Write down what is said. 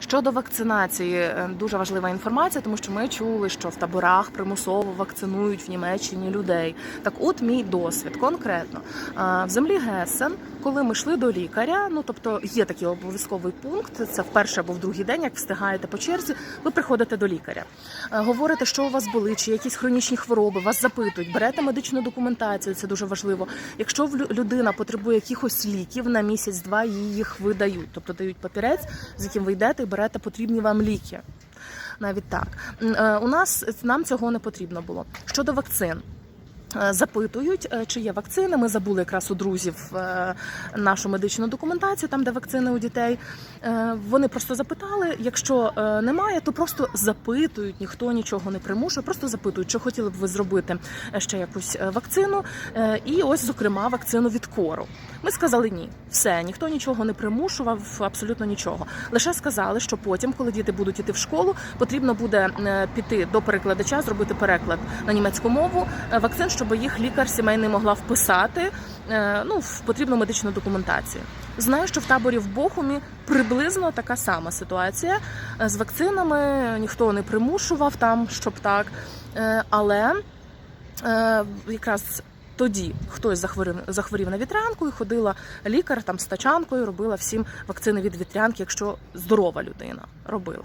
Щодо вакцинації, е, дуже важлива інформація, тому що ми чули, що в таборах примусово вакцинують в Німеччині людей. Так, от мій досвід конкретно в землі Гесен, коли ми йшли до лікаря, ну тобто є такий обов'язковий пункт. Це в перший або в другий день, як встигаєте по черзі, ви приходите до лікаря, Е, говорите, що у вас болить, чи якісь хронічні хвороби, вас запитують, берете медичну документацію, це дуже важливо. Якщо людина потребує якихось ліків на місяць-два, їй їх видають, тобто дають папірець, з яким ви йдете берете потрібні вам ліки. Навіть так е, у нас нам цього не потрібно було. Щодо вакцин. Е, Запитують, е, чи є вакцини. Ми забули якраз у друзів е, нашу медичну документацію, там де вакцини у дітей. Вони просто запитали. Якщо немає, то просто запитують. Ніхто нічого не примушує, просто запитують, чи хотіли б ви зробити ще якусь вакцину. І ось, зокрема, вакцину від кору. Ми сказали ні, все, ніхто нічого не примушував, абсолютно нічого. Лише сказали, що потім, коли діти будуть іти в школу, потрібно буде піти до перекладача, зробити переклад на німецьку мову вакцин, щоб їх лікар сімейний могла вписати е, ну, в потрібну медичну документацію. Знаю, що в таборі в Бохумі приблизно така сама ситуація Е, з вакцинами. Ніхто не примушував там, щоб так. Е, Але якраз тоді хтось захворів, захворів на вітрянку і ходила лікар там з тачанкою, робила всім вакцини від вітрянки, якщо здорова людина робила.